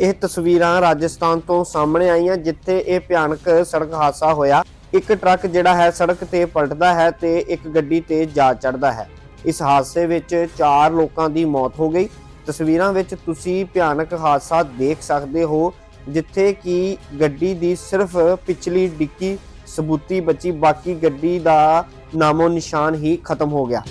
ਇਹ ਤਸਵੀਰਾਂ ਰਾਜਸਥਾਨ ਤੋਂ ਸਾਹਮਣੇ ਆਈਆਂ, ਜਿੱਥੇ ਇਹ ਭਿਆਨਕ ਸੜਕ ਹਾਦਸਾ ਹੋਇਆ। ਇੱਕ ਟਰੱਕ ਜਿਹੜਾ ਹੈ, ਸੜਕ ਤੇ ਪਲਟਦਾ ਹੈ ਤੇ ਇੱਕ ਗੱਡੀ ਤੇ ਜਾ ਚੜਦਾ ਹੈ। ਇਸ ਹਾਦਸੇ ਵਿੱਚ 4 ਲੋਕਾਂ ਦੀ ਮੌਤ ਹੋ ਗਈ। ਤਸਵੀਰਾਂ ਵਿੱਚ ਤੁਸੀਂ ਭਿਆਨਕ ਹਾਦਸਾ ਦੇਖ ਸਕਦੇ ਹੋ, ਜਿੱਥੇ ਕਿ ਗੱਡੀ ਦੀ ਸਿਰਫ ਪਿਛਲੀ ਡਿੱਕੀ ਸਬੂਤੀ ਬਚੀ, ਬਾਕੀ ਗੱਡੀ ਦਾ ਨਾਮੋ ਨਿਸ਼ਾਨ ਹੀ ਖਤਮ ਹੋ ਗਿਆ।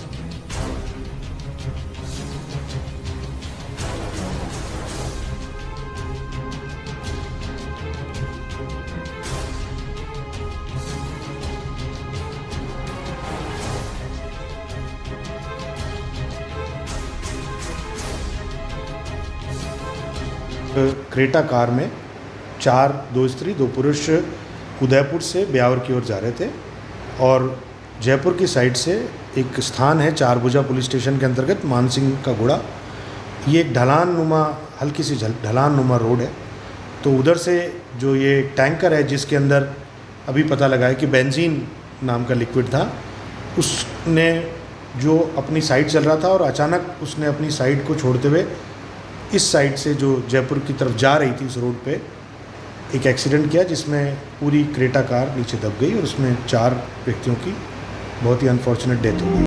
क्रेटा कार में चार, दो स्त्री, दो पुरुष उदयपुर से ब्यावर की ओर जा रहे थे और जयपुर की साइड से एक स्थान है चारभुजा पुलिस स्टेशन के अंतर्गत मानसिंह का घोड़ा। ये एक ढलान नुमा हल्की सी ढलान नुमा रोड है। तो उधर से जो ये टैंकर है जिसके अंदर अभी पता लगा है कि बेंजीन नाम का लिक्विड था, उसने जो अपनी साइड चल रहा था और अचानक उसने अपनी साइड को छोड़ते हुए इस साइड से जो जयपुर की तरफ़ जा रही थी, उस रोड पे एक एक्सीडेंट किया जिसमें पूरी क्रेटा कार नीचे दब गई और उसमें चार व्यक्तियों की बहुत ही अनफॉर्चुनेट डेथ हो गई।